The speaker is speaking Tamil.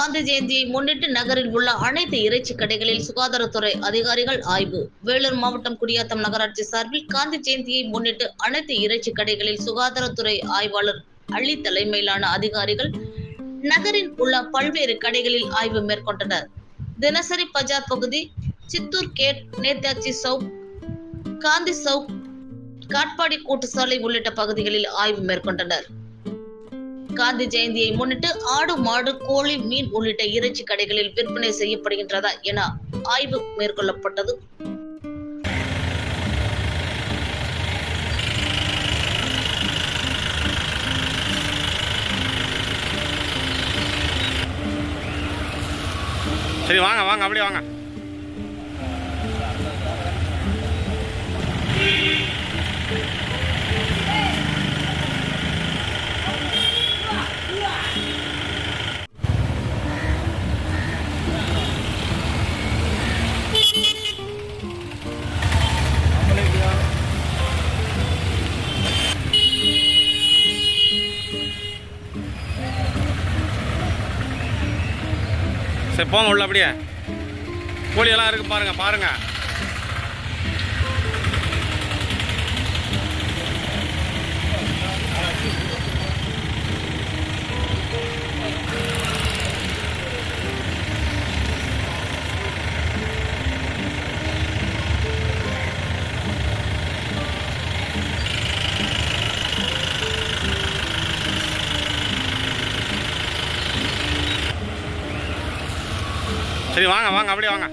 காந்தி ஜெயந்தியை முன்னிட்டு நகரில் உள்ள அனைத்து இறைச்சி கடைகளில் சுகாதாரத்துறை அதிகாரிகள் ஆய்வு. வேலூர் மாவட்டம் குடியாத்தம் நகராட்சி சார்பில் காந்தி ஜெயந்தியை முன்னிட்டு அனைத்து இறைச்சி கடைகளில் சுகாதாரத்துறை ஆய்வாளர் அள்ளி தலைமையிலான அதிகாரிகள் நகரில் உள்ள பல்வேறு கடைகளில் ஆய்வு மேற்கொண்டனர். தினசரி பஜார் பகுதி சித்தூர் கேட் நேதாஜி சவுக் காந்தி சவுக் காட்பாடி கூட்டுசாலை உள்ளிட்ட பகுதிகளில் ஆய்வு மேற்கொண்டனர். காந்தி ஜெயந்தியை முன்னிட்டு ஆடு மாடு கோழி மீன் உள்ளிட்ட இறைச்சி கடைகளில் விற்பனை செய்யப்படுகின்றதா என ஆய்வு மேற்கொள்ளப்பட்டது. சரி வாங்க வாங்க அப்படியே வாங்க. சரி போங்க உள்ள அப்படியே. கோழியெல்லாம் இருக்கு பாருங்க பாருங்க. சரி வாங்க வாங்க அப்படியே வாங்க.